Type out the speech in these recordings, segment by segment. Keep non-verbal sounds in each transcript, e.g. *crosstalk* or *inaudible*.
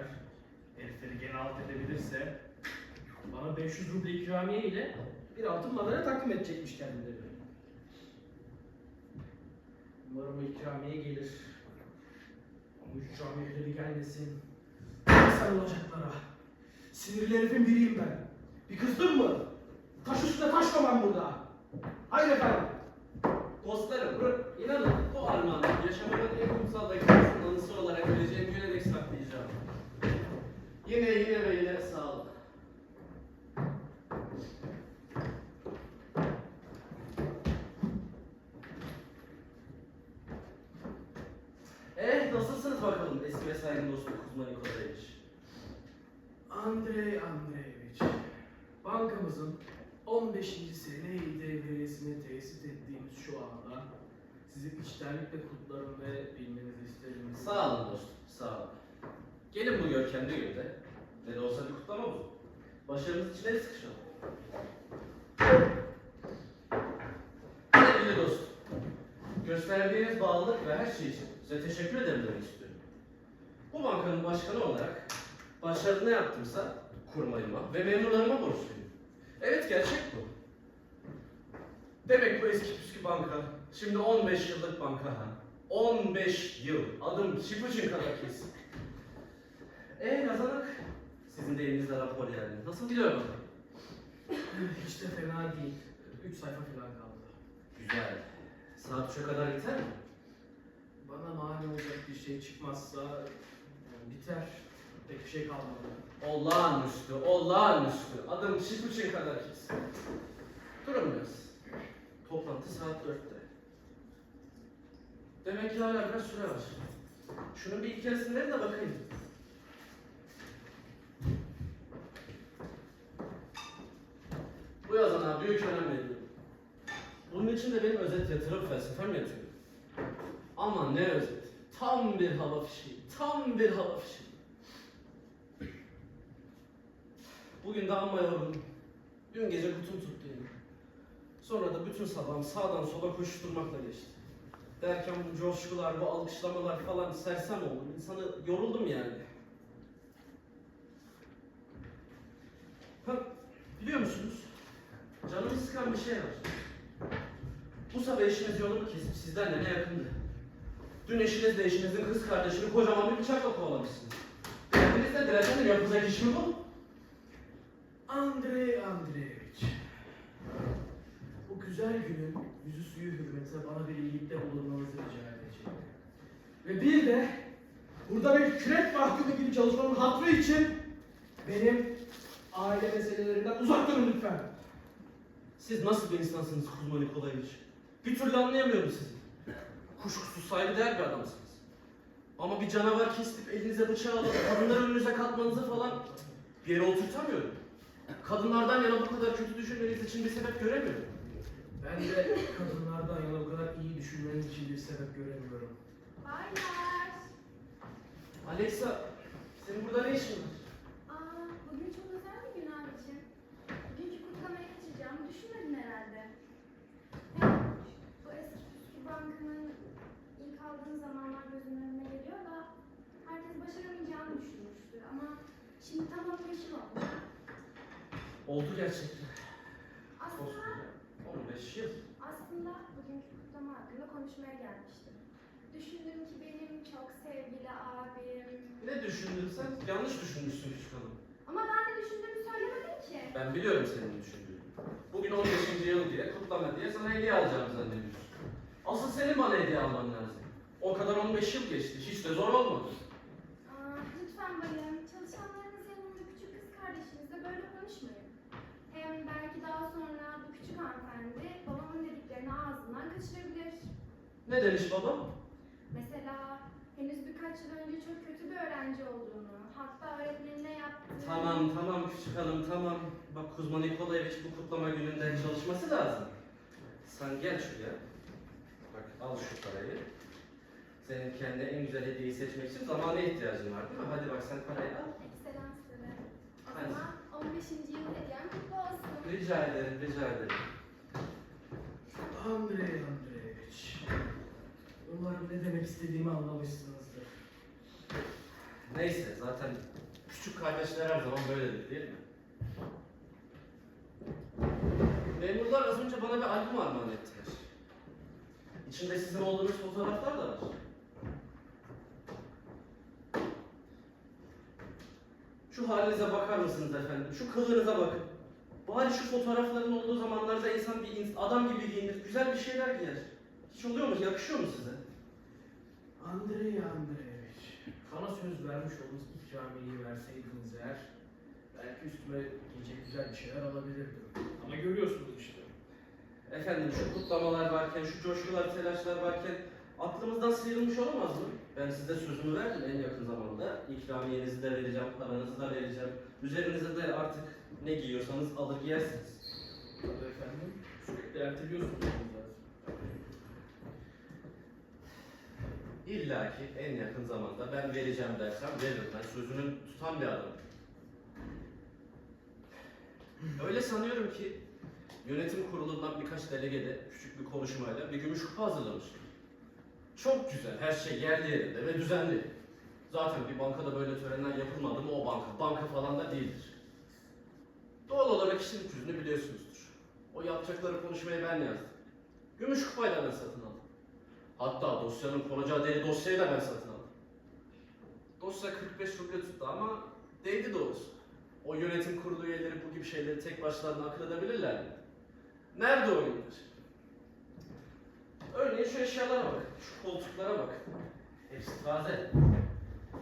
eğer herifleri gene alt edebilirse bana 500 ruble ikramiye ile bir altın madalya takdim edecekmiş kendileri. Umarım ikramiye gelir. Ama şu camiyeleri gelmesin. Sarılacaklara. Sinirli herifin biriyim ben. Bir kızdın mı? Taş üstüne taş koymam burada. Haydi efendim. Dostlarım, inanın bu armağanı yaşamımın en kutsal Yine yine ve yine sağ olun. Eh nasılsınız bakalım eski ve saygın dostum Kuzma Nikolaevich? Andrei Andreevich, bankamızın 15. seneyi devriyesini tesis ettiğimiz şu anda sizi içtenlikle kutlarım ve bilmenizi isterim. Sağ olun dostum, sağ olun. Gelin bu görkemli günde. Ne de olsa bir kutlama bu. Başarımız için el sıkışalım. Sevgili dostum, gösterdiğiniz bağlılık ve her şey için size teşekkür ederim demek istiyorum. Bu bankanın başkanı olarak başarılı ne yaptımsa kurmayıma ve memurlarıma borçluyum. Evet gerçek bu. Demek bu eski püskü banka şimdi 15 yıllık banka ha. 15 yıl. Adım Şipuçin kadar kesin. Eee kazanak? Sizin de elinizde rapor yani. Nasıl gidiyor bakalım? *sighs* Hiç de fena değil. 3 sayfa falan kaldı. Güzel. Saat üçe kadar biter mi? Bana mani olacak bir şey çıkmazsa yani biter. Pek bir şey kalmadı. Olağanüstü, olağanüstü. Adım Şipuçin kadar kesin. Biraz. Toplantı saat dörtte. Demek ki hala biraz süre var. Şunun bir iki keresinde de bakayım. Yazana büyük önem veriyorum. Bunun için de benim özet yatırım felsefem yatıyor. Ama ne özet. Tam bir hava fişeği. Tam bir hava fişeği. Bugün de amma yoruldum. Dün gece kutum tuttu yine. Sonra da bütün sabahım sağdan sola koşturmakla geçti. Derken bu coşkular, bu alkışlamalar falan sersem oldu. İnsanı yoruldum yani. Ha, biliyor musunuz? Canımı sıkan bir şey var. Bu sabah eşiniz yolumu kesip sizden de ne yakındı. Dün eşiniz de eşinizin kız kardeşini kocaman bir bıçakla kovalamışsınız. Derdiniz nedir efendim? Yapılacak iş mi bu? Andrei Andreevich. Bu güzel günün yüzü suyu hürmetine bana bir iyilikte bulunmanızı rica edeceğim. Ve bir de burada bir kürek mahkumu gibi çalışmanın hatrı için benim aile meselelerinden uzak durun lütfen. Siz nasıl bir insansınız Kuzma Nikolaevich? Bir türlü anlayamıyorum sizi. Kuşkusuz saygıdeğer bir adamsınız. Ama bir canavar kesip elinize bıçağı alıp kadınları önünüze katmanızı falan bir yere oturtamıyorum. Kadınlardan yana bu kadar kötü düşünmeniz için bir sebep göremiyorum. Ben de kadınlardan yana bu kadar iyi düşünmeniz için bir sebep göremiyorum. Baylar. Alexa, senin burada ne işin var? Aa, bugün çok özel bir gün abiciğim. Bugünkü kutlamaya kaçacağım. Düşünmedin herhalde. Hem bu eski püskü bankanın ilk aldığın zamanlar gözümün önüne geliyor da herkes başaramayacağını düşünmüştü. Ama şimdi tam 15 yıl olmuş. Oldu gerçekten. Aslında, Koskoca 15 yıl. aslında bugünkü kutlama hakkında konuşmaya gelmiştim. Düşündüm ki benim çok sevgili abim. Ne düşündün sen? Yanlış düşünmüşsün küçük hanım. Ama ben de düşündüğümü söylemedim ki. Ben biliyorum senin düşündüğünü. Bugün 15. yıl diye, kutlama diye sana hediye alacağımı zannediyorsun. Asıl senin bana hediye alman lazım. O kadar 15 yıl geçti. Hiç de zor olmadı. Aa, lütfen bayım, çalışanlarınız yanında küçük kız kardeşinizle böyle konuşmayın. Hem belki daha sonra bu küçük hanımefendi babamın dediklerini ağzından kaçırabilir. Ne demiş babam? Mesela henüz birkaç yıl önce çok kötü bir öğrenci olduğunu, hatta öğretmenine yaptığı... Tamam tamam küçük hanım tamam. Bak Kuzma Nikolaevich bu kutlama gününde çalışması lazım. Sen gel şuraya. Bak al şu parayı. Senin kendine en güzel hediyeyi seçmek için zamana ihtiyacın var değil mi? Hadi bak sen parayı al. Ekselansları. O Hadi. zaman 15. yıl hediyem kutlu olsun. Rica ederim, rica ederim. Andrei Andreevich. Umarım ne demek istediğimi anlamışsınızdır. Ne Neyse zaten küçük kardeşler her zaman böyledir değil mi? Memurlar az önce bana bir albüm armağan ettiler. İçinde sizin olduğunuz fotoğraflar da var. Şu halinize bakar mısınız efendim? Şu kılığınıza bakın. Bari şu fotoğrafların olduğu zamanlarda insan bir adam gibi giyinir, güzel bir şeyler giyer. Hiç oluyor mu? Yakışıyor mu size? Andrei Andreevich, bana söz vermiş olduğunuz ikramiyeyi verseydiniz eğer belki üstüme giyecek güzel bir şeyler alabilirdim. Ama görüyorsunuz işte. Efendim şu kutlamalar varken, şu coşkular, telaşlar varken aklımızdan sıyrılmış olamaz mı? Ben size sözümü verdim en yakın zamanda. İkramiyenizi de vereceğim, paranızı da vereceğim. Üzerinize de artık ne giyiyorsanız alır giyersiniz. Tabii efendim, sürekli erteliyorsunuz. İlla ki en yakın zamanda ben vereceğim dersem veririm. Ben sözünü tutan bir adamım. Öyle sanıyorum ki yönetim kurulundan birkaç delegede küçük bir konuşmayla bir gümüş kupa hazırlamışlar. Çok güzel, her şey yerli yerinde ve düzenli. Zaten bir bankada böyle törenler yapılmadı mı o banka, banka falan da değildir. Doğal olarak işin iç yüzünü biliyorsunuzdur. O yapacakları konuşmayı ben yazdım. Gümüş kupayla ben satın aldım. Hatta dosyanın konacağı deri dosyayı da ben satın aldım. Dosya 45 ruble tuttu ama değdi doğrusu. O yönetim kurulu üyeleri bu gibi şeyleri tek başlarına akıl edebilirler mi? Nerede oyunlar? Örneğin şu eşyalara bak, şu koltuklara bak. Hepsi taze.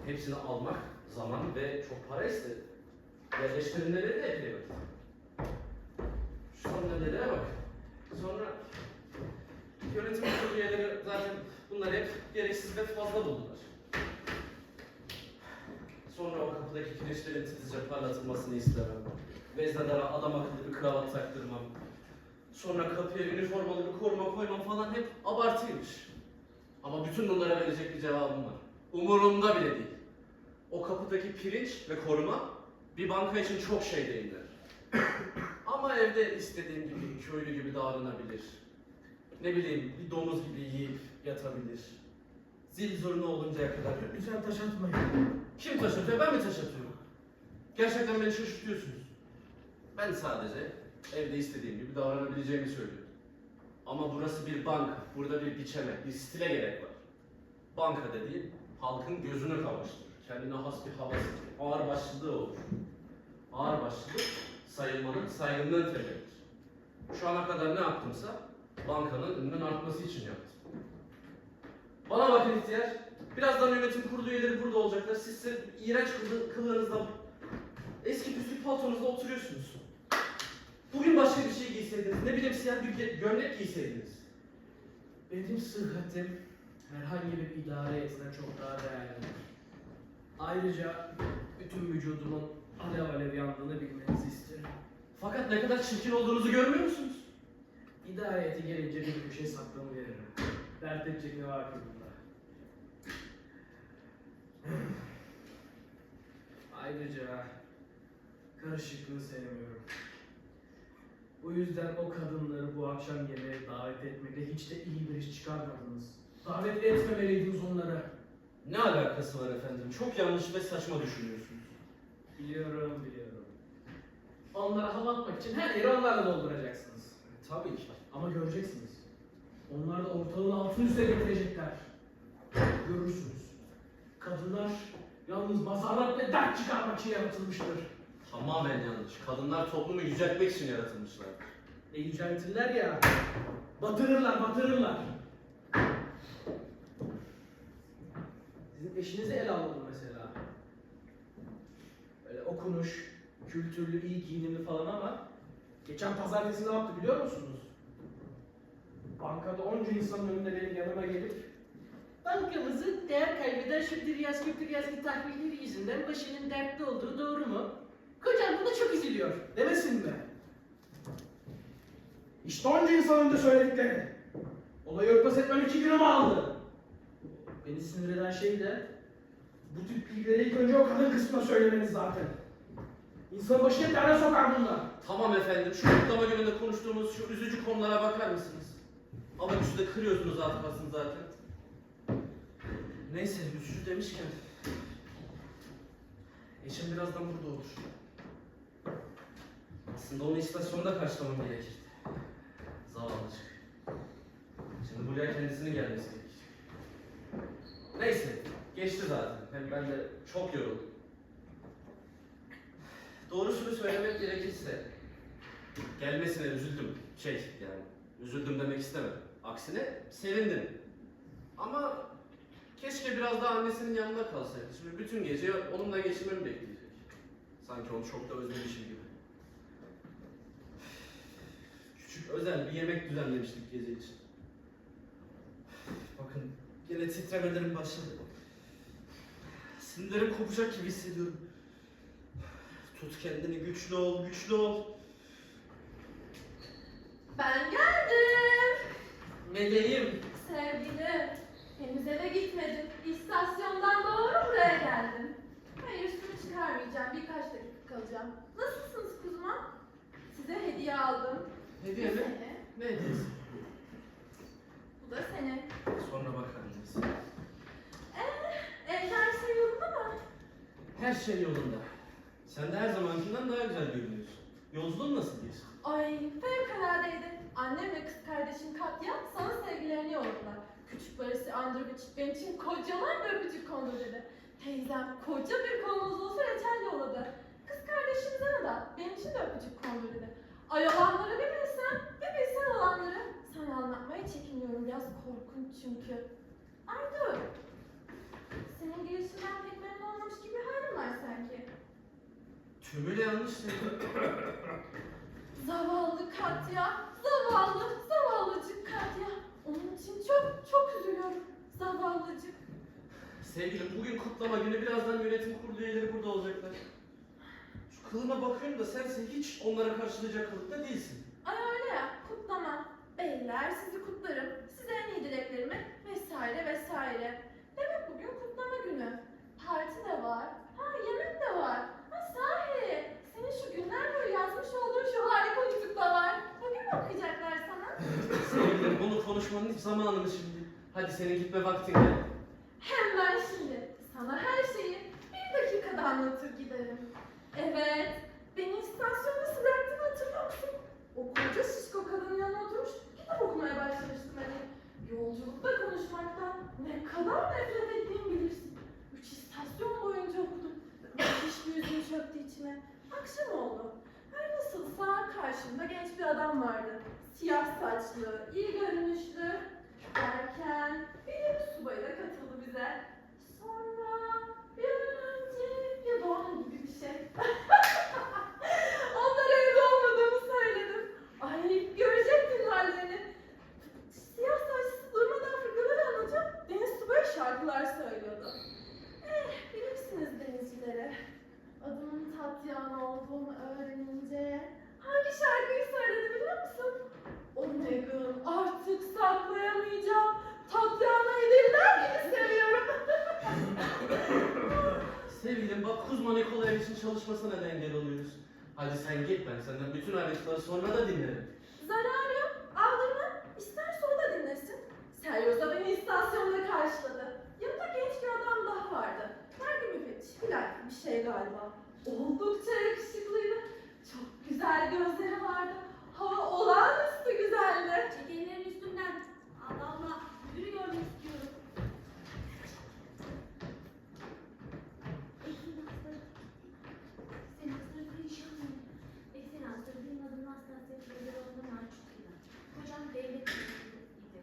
Hepsini almak zaman ve çok para istedi. Yerleştirilmeleri de vakit. Şu sandalyelere bak. Sonra Yönetim kurulu üyeleri zaten bunlar hep gereksiz ve fazla buldular. Sonra o kapıdaki kireçlerin titizce parlatılmasını istemem. Veznedara adam akıllı bir kravat taktırmam. Sonra kapıya üniformalı bir koruma koymam falan hep abartıymış. Ama bütün bunlara verecek bir cevabım var. Umurumda bile değil. O kapıdaki pirinç ve koruma bir banka için çok şey değiller. *coughs* Ama evde istediğim gibi, köylü gibi davranabilir. Ne bileyim, bir domuz gibi yiyip yatabilir. Zil zurna oluncaya kadar. Lütfen taş atmayın. Kim taş atıyor, ben mi taş atıyorum? Gerçekten beni şaşırtıyorsunuz. Ben sadece evde istediğim gibi davranabileceğimi söylüyorum. Ama burası bir banka, burada bir biçeme, bir stile gerek var. Banka dediğin halkın gözünü kamaştırır. Kendine has bir havası, ağır başlılığı olur. Ağır başlılık sayılmanın saygınlığın temelidir. Şu ana kadar ne yaptımsa bankanın ününün artması için yaptım. Bana bakın ihtiyar. Birazdan yönetim kurulu üyeleri burada olacaklar. Siz iğrenç kılı- kılığınızla, eski püskü paltonuzla oturuyorsunuz. Başka bir şey giyseydiniz, ne bileyim siyah bir gömlek giyseydiniz. Benim sıhhatim herhangi bir idare heyetinden çok daha değerlidir. Ayrıca bütün vücudumun alev alev yandığını bilmenizi isterim. Fakat ne kadar çirkin olduğunuzu görmüyor musunuz? İdare heyeti gelince bir köşeye saklamı veririm. Dert edecek ne var ki bunda? Ayrıca karışıklığı sevmiyorum. Bu yüzden o kadınları bu akşam yemeğe davet etmekle hiç de iyi bir iş çıkarmadınız. Davet etmemeliydiniz onları. Ne alakası var efendim? Çok yanlış ve saçma düşünüyorsunuz. Biliyorum, biliyorum. Onlara hava atmak için her yeri onlarla dolduracaksınız. Tabii ki. Ama göreceksiniz. Onlar da ortalığın altın üste getirecekler. Görürsünüz. Kadınlar yalnız mazarrat ve dert çıkarmak için yaratılmıştır. Tamamen yanlış. Kadınlar toplumu yüceltmek için yaratılmışlar. E yüceltirler ya. Batırırlar, batırırlar. Sizin eşinizi ele alalım mesela. Böyle okumuş, kültürlü, iyi giyinimli falan ama geçen pazartesi ne yaptı biliyor musunuz? Bankada onca insanın önünde benim yanıma gelip Bankamızın değer kaybeden şu Diryaski Diryaski tahvilleri yüzünden başının dertli olduğu doğru mu? Kocam buna çok üzülüyor. demesin mi? İşte onca insanın önünde söyledikleri. Olayı örtbas etmem iki günümü aldı. Beni sinir eden şey de bu tip bilgileri ilk önce o kadın kısmına söylemeniz zaten. İnsanın başına derde sokar bunlar. Tamam efendim, şu kutlama gününde konuştuğumuz şu üzücü konulara bakar mısınız? Ama üçü de kırıyorsunuz atıfasını zaten. Neyse, üzücü demişken... Eşim birazdan burada olur. Aslında onu istasyonda karşılamam gerekirdi. Zavallıcık. Şimdi buraya kendisinin gelmesi gerekecek. Neyse, geçti zaten. Hem ben de çok yoruldum. Doğrusunu söylemek gerekirse, gelmesine üzüldüm. Şey yani, üzüldüm demek istemedim. Aksine sevindim. Ama keşke biraz daha annesinin yanında kalsaydı. Şimdi bütün gece onunla geçirmemi bekleyecek. Sanki onu çok da özlemişim gibi. Küçük özel bir yemek düzenlemiştik gece için. Bakın yine titremelerim başladı. Sinirlerim kopacak gibi hissediyorum. Tut kendini güçlü ol, güçlü ol. Ben geldim. Meleğim. Sevgilim. Henüz eve gitmedim. İstasyondan doğru buraya geldim. Hayır üstümü çıkarmayacağım. Birkaç dakika kalacağım. Nasılsınız kuzuma? Size hediye aldım. Mi? senin, Ne hediyesi? Bu da senin. Sonra bakarız. Ee, evde her şey yolunda mı? Her şey yolunda. Sen de her zamankinden daha güzel görünüyorsun. Yolculuğun nasıl geçti? Ay fevkaladeydi. Annem ve kız kardeşim Katya sana sevgilerini yolladılar. Küçük Barış'ı Androvic benim için kocaman bir öpücük kondu dedi. Teyzem koca bir kolumuz olsa reçel yolladı. Kız kardeşim Zana da benim için de öpücük kondu dedi. Ay olanları bir bilsen, bir bilsen olanları. Sana anlatmaya çekiniyorum biraz korkunç çünkü. Ay dur. Senin gelişinden pek memnun olmamış gibi halin var sanki. Tümüyle yanlış sevdim. Zavallı Katya, zavallı, zavallıcık Katya. Onun için çok, çok üzülüyorum. Zavallıcık. Sevgilim bugün kutlama günü birazdan yönetim kurulu üyeleri burada olacaklar. Kılına bakıyorum da sense hiç onlara karşılayacak kılıkta değilsin. Ay öyle ya, kutlama. Beyler sizi kutlarım, size en iyi dileklerimi vesaire vesaire. Demek bugün kutlama günü. Parti de var, ha yemek de var. Ha sahi, senin şu günler boyu yazmış olduğun şu harika nutuk da var. Bugün mü okuyacaklar sana? Sevgilim bunu konuşmanın hiç zamanı mı şimdi? Hadi senin gitme vaktin geldi. Hemen şimdi sana her şeyi bir dakikada anlatır giderim. Evet, beni istasyonda bıraktığını hatırlıyor musun? O koca şişko kadının yanına oturmuş kitap okumaya başlamıştım hani. Yolculukta konuşmaktan ne kadar nefret ettiğimi bilirsin. Üç istasyon boyunca okudum. Müthiş bir üzüm çöktü içime. Akşam oldu. Her nasılsa karşımda genç bir adam vardı. Siyah saçlı, iyi görünüşlü. Derken bir de bir subay da katıldı bize. Sonra bir şey. *laughs* Onlara evli olmadığımı söyledim. Ay görecektin hallerini. Siyah saçlısı durmadan fıkralar anlatıyor. Deniz Subay şarkılar söylüyordu. Eh bilirsiniz denizcileri. Adımın Tatyana olduğunu öğrenince hangi şarkıyı söyledi biliyor musun? O Megan artık saklayamayacağım. Tatyana'yı diller gibi seviyorum. *laughs* Sevgilim bak Kuzma Nikolaev için çalışmasına neden engel oluyoruz. Hadi sen git ben senden bütün ayrıntıları sonra da dinlerim. Zararı yok. Aldırma. İsterse o da dinlesin. Seryoza beni istasyonda karşıladı. Yanında genç bir adam daha vardı. Vergi müfettiş filan bir şey galiba. Oldukça yakışıklıydı. Çok güzel gözleri vardı. Hava olağanüstü güzeldi. Çek ellerin üstümden. Allah Allah. Yürü görmek istiyorum. Ekselansları. Ekselansları perişan mı? Ekselansları benim adım Nastasya Fyodorovna Marçukina. Kocam devlet memuruydu.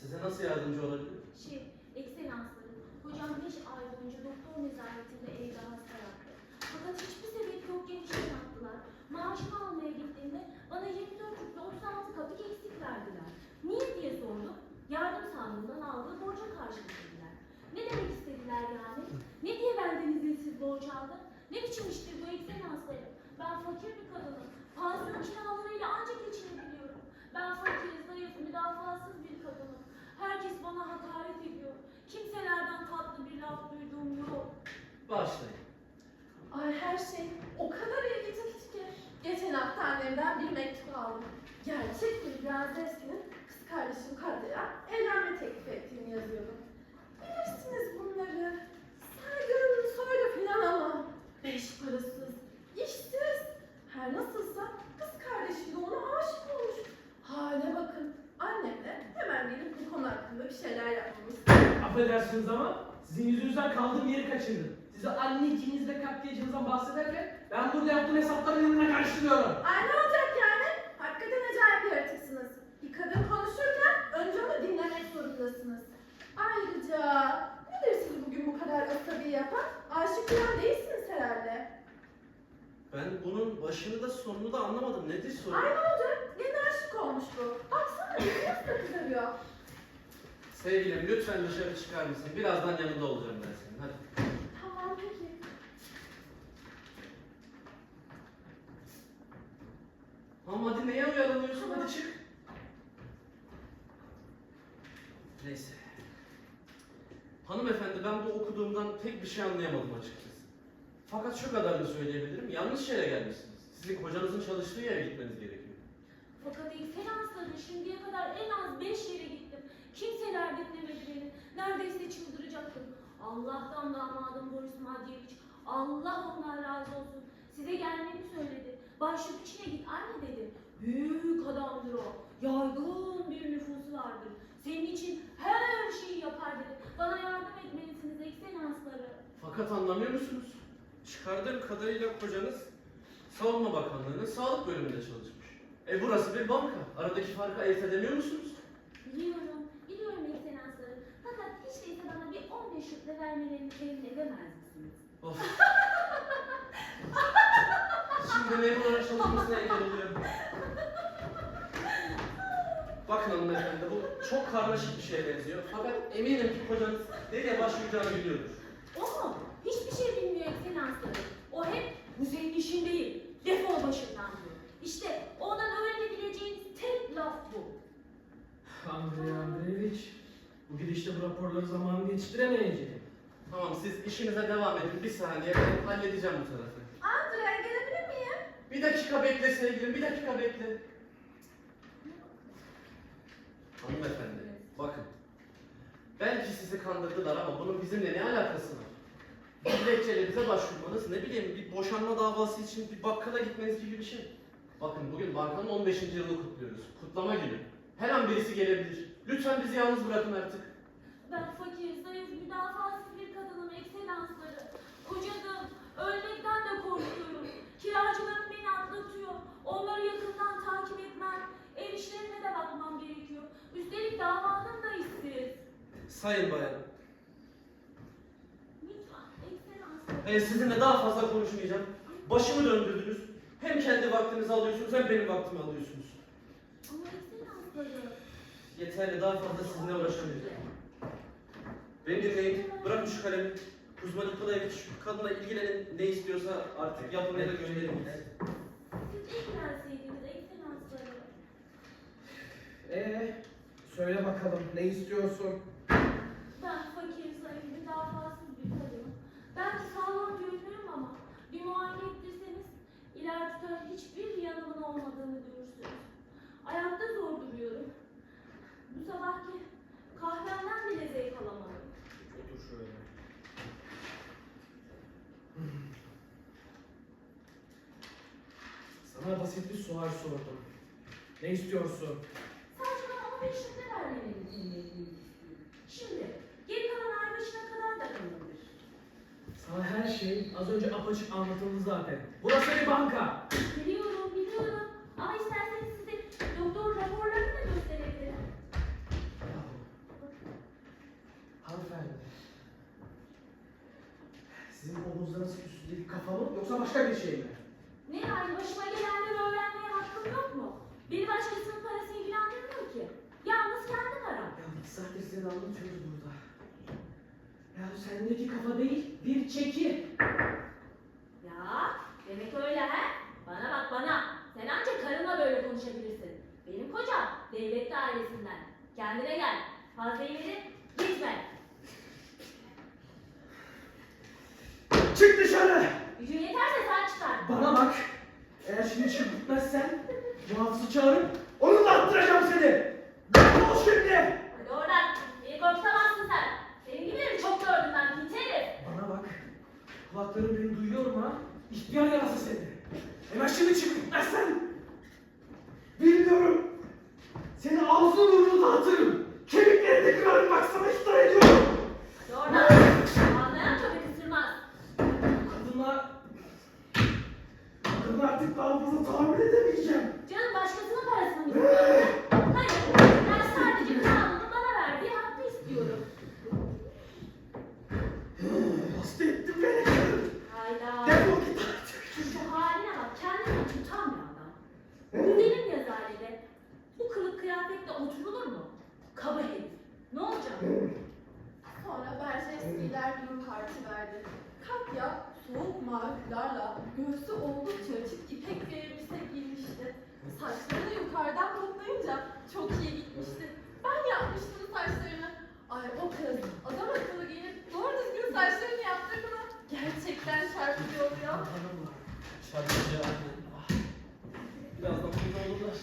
Size nasıl yardımcı olabilirim? Şey, ekselansları. Kocam beş ay boyunca doktor nezaretinde evde hasta yattı. Fakat hiçbir sebep yokken işe yaptılar. Maaşımı almaya gittiğimde bana 24 rüple 36 kapik eksik verdiler. Niye diye sordum. Yardım sandığından aldığı borca karşılık dediler. Ne demek istediler yani? Ne diye benden izinsiz borç aldı? Ne biçim iştir bu ekselansları? Ben fakir bir kadınım. Pansiyon kiralarıyla ancak geçinebiliyorum. Ben fakir, zayıf, müdafasız bir kadınım. Herkes bana hakaret ediyor. Kimselerden tatlı bir laf duyduğum yok. Başlayın. Ay her şey o kadar ilgi çekici ki. Geçen hafta annemden bir mektup aldım. Gerçek bir prensesinin kız kardeşim Kadir'e evlenme teklif ettiğini yazıyordu. Bilirsiniz bunları. Saygılı, soylu filan ama. Beş parasız, işsiz. Her nasılsa kız kardeşi de ona aşık olmuş. Hale bakın hakkında bir şeyler yapmamız. Affedersiniz ama sizin yüzünüzden kaldığım yeri kaçırdım. Size anneciğinizle katliacınızdan bahsederken ben burada yaptığım hesapları birbirine karıştırıyorum. Ay ne olacak yani? Hakikaten acayip bir yaratıksınız. Bir kadın konuşurken önce onu dinlemek zorundasınız. Ayrıca nedir sizi bugün bu kadar asabi yapan? Aşık falan değilsiniz herhalde. Ben bunun başını da sonunu da anlamadım. Nedir sorun? Ay ne oldu? Yine aşık olmuş bu. Baksana nasıl da kızarıyor. Sevgilim lütfen dışarı çıkar mısın? Birazdan yanında olacağım ben senin. Hadi. Tamam peki. Ama hadi neye oyalanıyorsun? Hadi çık. Neyse. Hanımefendi ben bu okuduğumdan pek bir şey anlayamadım açıkçası. Fakat şu kadarını söyleyebilirim. Yanlış yere gelmişsiniz. Sizin kocanızın çalıştığı yere gitmeniz gerekiyor. Fakat ilk seanslarda şimdiye kadar en az beş yere gittim. Kimseler dinlemedi beni. Neredeyse çıldıracaktım. Allah'tan damadım Boris Madyeviç. Allah ondan razı olsun. Size gelmemi söyledi. Başlık içine git anne dedi. Büyük adamdır o. Yaygın bir nüfusu vardır. Senin için her şeyi yapar dedi. Bana yardım etmelisiniz ekselansları. Fakat anlamıyor musunuz? Çıkardığım kadarıyla kocanız Savunma Bakanlığı'nın sağlık bölümünde çalışmış. E burası bir banka. Aradaki farkı ayırt edemiyor musunuz? Biliyorum, biliyorum ekselansları. Fakat hiç değilse bana bir 15 yılda vermelerini temin edemez misiniz? Of. Şimdi memur olarak çalışmasına engel oluyor. Bakın hanımefendi bu çok karmaşık bir şeye benziyor. Fakat eminim ki kocanız nereye başvuracağını biliyordur. O mu? Hiçbir şey bilmiyor ekselansları. O hep bu senin işin değil. Defol başımdan diyor. İşte ondan öğrenebileceğiniz tek laf bu. Andrei Andreevich, bu gidişte bu raporları zamanında yetiştiremeyeceğim. Tamam siz işinize devam edin. Bir saniye ben halledeceğim bu tarafı. Andrea gelebilir miyim? Bir dakika bekle sevgilim, bir dakika bekle. Hanımefendi, bakın. Belki sizi kandırdılar ama bunun bizimle ne alakası var? Bir dilekçelerinize başvurmanız, ne bileyim bir boşanma davası için bir bakkala gitmeniz gibi bir şey. Bakın bugün bankanın 15. yılını kutluyoruz. Kutlama günü. Her an birisi gelebilir. Lütfen bizi yalnız bırakın artık. Ben fakir, zayıf, müdafasız bir kadınım ekselansları. Kocadım, ölmekten de korkuyorum. Kiracılarım beni atlatıyor. Onları yakından takip etmem, ev işlerine de bakmam gerekiyor. Üstelik damadım da işsiz. Sayın bayan, Lütfen ekselansları. e, sizinle daha fazla konuşmayacağım. Başımı döndürdünüz. Hem kendi vaktinizi alıyorsunuz hem benim vaktimi alıyorsunuz. Ama ekselansları. Yeterli, daha fazla sizinle uğraşamayacağım. Beni dinleyin, bırakın şu kalemi. Kuzma Nikolaevich şu kadınla ilgilenin, ne istiyorsa artık yapın ya da gönderin. Siz ilgilenseydiniz ekselansları. Ee, söyle bakalım ne istiyorsun? Ben fakir, zayıf, müdafasız bir kadınım. Ben sağlam görünüyorum ama bir muayene ettirseniz iler tutar hiçbir yanımın olmadığını görürsünüz. Ayakta zor duruyorum. Bu sabahki kahvemden bile zevk alamadım. Otur şöyle. Sana basit bir sual sordum. Ne istiyorsun? Sadece bana 15 lira istiyorum. Şimdi geri kalan ay başına kadar da kalındır. Sana her şey az önce apaçık anlatıldı zaten. Burası bir banka. Biliyorum, biliyorum. Ama isterseniz size doktor raporlarını da gösterebilirim. Hanımefendi. Sizin omuzlarınız üstündeki kafa mı yoksa başka bir şey mi? Ne yani başıma gelenleri öğrenmeye hakkım yok mu? Beni başkasının parası ilgilendirmiyor ki. Yalnız kendi param. Ya iki saattir seni anlatıyoruz burada. Ya sendeki kafa değil, bir çeki. Ya demek öyle he? Bana bak bana. Sen ancak karınla böyle konuşabilirsin. Benim kocam devlet dairesinden. Kendine gel. Fazla ileri gitme. Çık dışarı! Gücün yeterse sen çıkar. Bana bak. Eğer şimdi çıkıp gitmezsen muhafızı çağırıp onunla attıracağım seni. Defol şimdi! Hadi oradan. Beni korkutamazsın sen. Senin gibileri çok gördüm ben pit herif. Bana bak. Kulakların beni duyuyor mu ha? İhtiyar yarası seni. Hemen şimdi çıkıp gitmezsen. Bilmiyorum. Seni ağzını burnunu dağıtırım. Kemiklerini kırarım bak sana ihtar ediyorum. Doğru. Anlayan köpek ısırmaz. Kadınlar... Kadın artık daha fazla tahammül edemeyeceğim. Canım başkasının parasını mı istiyorsun? Hayır. Ben sadece kanunun bana verdiği hakkı istiyorum. Hasta ettin beni kadın. Hayda. Defol git artık. Şu haline bak. Kendini tutamıyor adam. Güzelim yazarede. Bu kılık kıyafetle oturulur mu? Kaba herif. Ne olacak? Sonra Berjeskiler gün parti verdi. Katya soğuk mavilerle göğsü oldukça açık ipek bir elbise giymişti. Saçlarını yukarıdan toplayınca çok iyi gitmişti. Ben yapmıştım saçlarını. Ay o kız adam akıllı giyinip doğru düzgün saçlarını yaptırdı mı? Gerçekten çarpıcı oluyor. Şarkıcı aynen. Ah. Birazdan burada olurlar.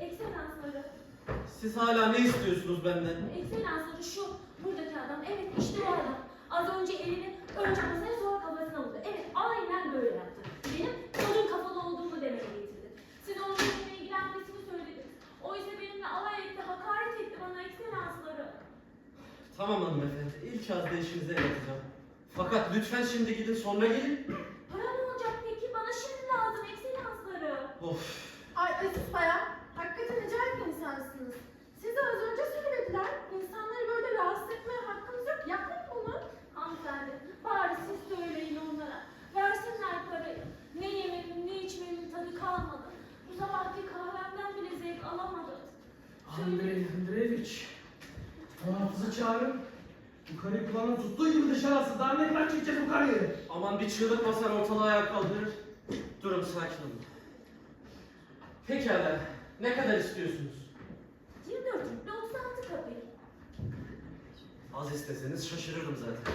Ekselansları. Siz hala ne istiyorsunuz benden? Ekselansları şu. Buradaki adam. Evet işte o adam. Az önce elini önce masaya sonra kafasına vurdu. Evet aynen böyle yaptı. Benim çocuğun kafalı olduğumu demeye getirdi. Siz onun benimle ilgilenmesini söylediniz. Oysa benimle alay etti, hakaret etti bana ekselansları. Tamam hanımefendi. İlk ağızda işinize yatacağım. Fakat lütfen şimdi gidin sonra gelin. Para ne olacak peki? Bana şimdi lazım ekselansları. Of. Ay Aziz Bayan, hakikaten acayip insansınız. Size az önce söylediler, insanları böyle rahatsız etmeye hakkınız yok. Yapmayın bunu. Hanımefendi, bari siz söyleyin onlara. Versinler parayı. Ne yememin, ne içmemin tadı kalmadı. Bu sabahki kahvemden bile zevk alamadım. Andrei Andreevich. Muhafızı çağırın. Bu karıyı kulağına tuttuğu gibi dışarı alsın. Daha ne kadar çekeceğiz bu karıyı? Aman bir çığlık basar ortalığı ayağa kaldırır. Durun sakin olun. Pekala. Ne kadar istiyorsunuz? 24 ruble 36 kapik. Az isteseniz şaşırırdım zaten.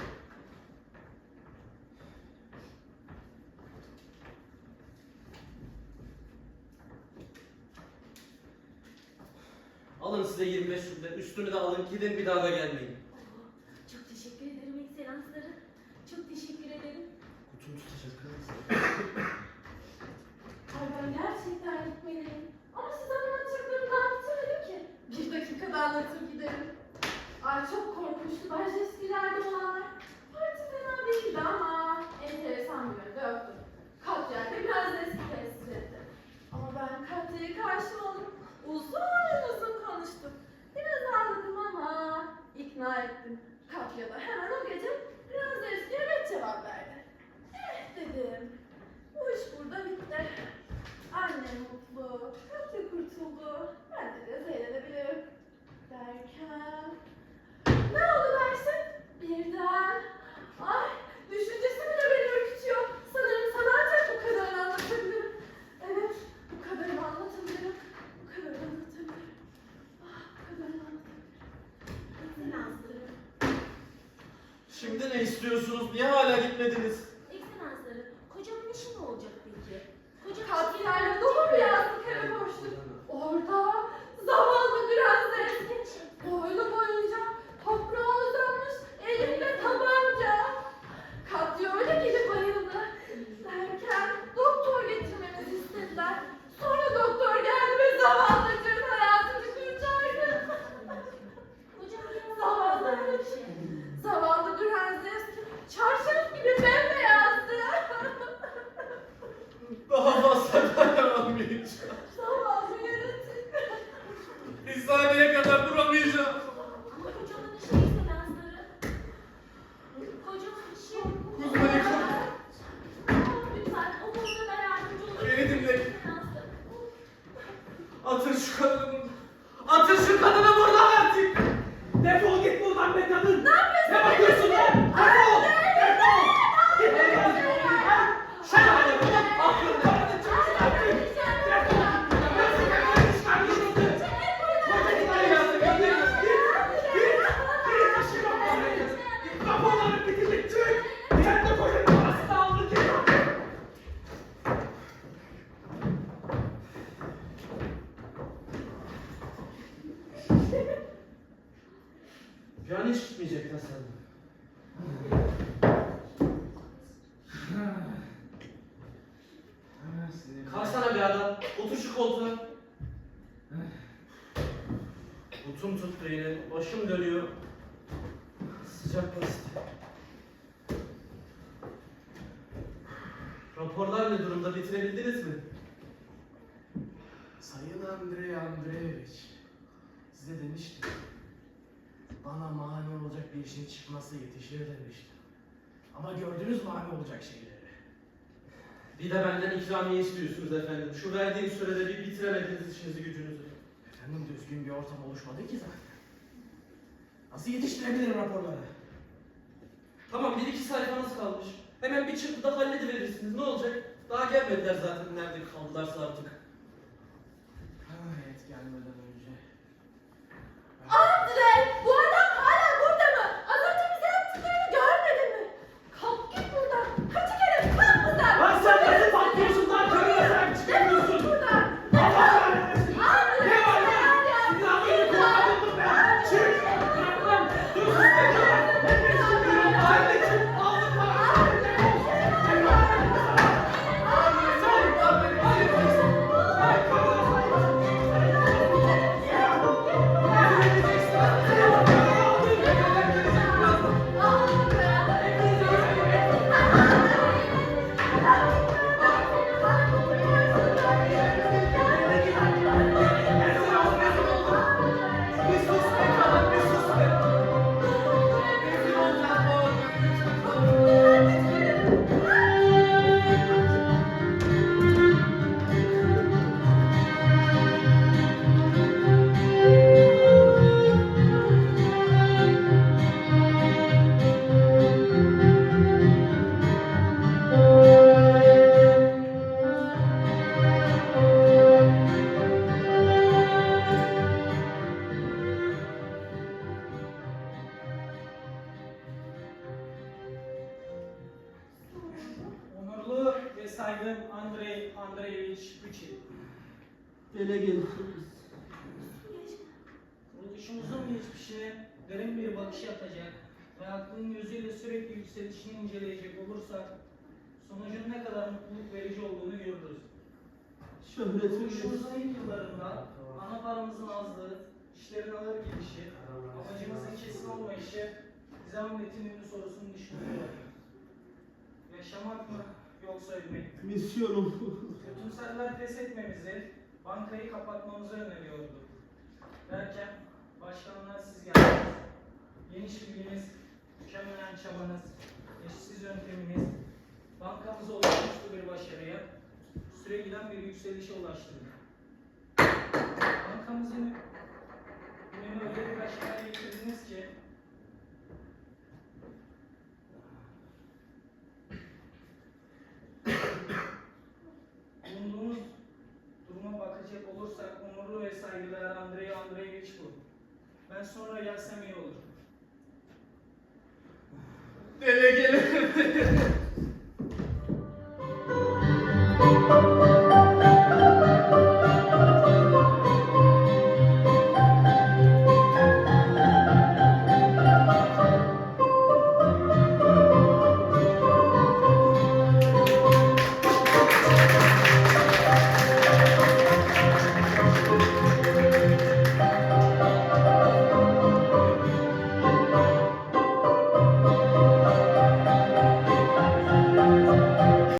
Alın size 25 ruble. Üstünü de alın gidin bir daha da gelmeyin. Oh, çok teşekkür ederim ekselansları. Çok teşekkür ederim. Kutumu tutacak kız. Ay ben gerçekten gitmeliyim. Ama size anlatacaklarımı daha bitirmedim ki. Bir dakikada anlatır giderim. Ay çok korkunçtu Berjeskilerde olanlar. Parti fena değildi ama enteresan bir yönde yoktu. Katya ile biraz eski tesir etti. Ama ben Katya'yı karşıma alıp uzun uzun konuştum. Biraz ağladım ama ikna ettim. Katya da hemen o gece biraz eskiye evet cevap verdi. Dedim. Bu iş burada bitti. Annem mutlu, Katya kurtuldu. Ben de biraz eğlenebilirim. Derken... Ne oldu dersin? Birden... Ay, düşüncesi bile beni ürkütüyor. Sanırım sana ancak bu kadarını anlatabilirim. Evet, bu kadarını anlatabilirim. Bu kadarını anlatabilirim. Ah, bu kadarını anlatabilirim. Ekselansları. Şimdi ne istiyorsunuz? Niye hala gitmediniz? Ekselansları. Kocamın işi ne olacak peki? Kocam Katya'yla dolu bir yazlık eve koştuk. Orada zavallı prenses boylu boyunca toprağa uzanmış elinde tabanca. Katya öyle gelip bayıldı. Derken doktor getirmemizi istediler. Sonra doktor geldi ve zavallıcığın hayatını kurtardı. Kocam biraz Zavallı. daha bir şey. Zavallı prenses çarşaf gibi bembeyazdı. Daha fazla dayanamayacağım. Zavallı yaratık. Bir saniye kadar duramayacağım. Ama kocamın işi ekselansları. Kocamın işi... Kuzey, Lütfen o konuda da yardımcı olun. Beni dinle. Ekselansları. Atın şu kadını buradan. Atın şu kadını buradan artık. Defol git buradan be kadın. Ne yapıyorsun? Ne bakıyorsun lan? Defol! Defol! Git buradan. Ha? Sen hala buradan aklını kafanı çıksın artık. Defol! Nasıl kafanı çıkartıyorsun? Kocaman hayatı gönderiyorsun. Git! Git! Git taşıma parayı. Git kafaları bitecek çık. Diğer de kocanın parasını aldı git. Yani hiç gitmeyecektin sen. Kalksana bir adam. Otur şu koltuğa. Butum tuttu yine. Başım dönüyor. Sıcak bastı. Raporlar ne durumda? Bitirebildiniz mi? Sayın Andrei Andreevich, size demiştim. Bana mani olacak bir işin çıkması yetişir demiştim. Ama gördünüz mani olacak şeyleri. Bir de benden ikramiye istiyorsunuz efendim. Şu verdiğim sürede bir bitiremediniz işinizi gücünüzü. Efendim düzgün bir ortam oluşmadı ki zaten. Nasıl yetiştirebilirim raporları? Tamam bir iki sayfanız kalmış. Hemen bir çırpıda hallediverirsiniz. Ne olacak? Daha gelmediler zaten nerede kaldılarsa artık. Ve saygın Andrei Andreevich Puçin. Delegin. Kuruluşumuzun geçmişine derin bir bakış yapacak ve aklın gözüyle sürekli yükselişini inceleyecek olursak sonucun ne kadar mutluluk verici olduğunu görürüz. Kuruluşumuzun ilk yıllarında ana paramızın azlığı, işlerin ağır gidişi, amacımızın kesin olmayışı bize Ahmet'in ünlü sorusunun düşündürüyor. Yaşamak mı yoksa ölmek mi? Misyonum. Kötümserler pes etmemizi, bankayı kapatmamızı öneriyordu. Derken başkanlar siz geldiniz. Geniş bilginiz, mükemmelen çabanız, eşsiz yönteminiz, bankamızı olağanüstü bir başarıya, süre giden bir yükselişe ulaştırdı.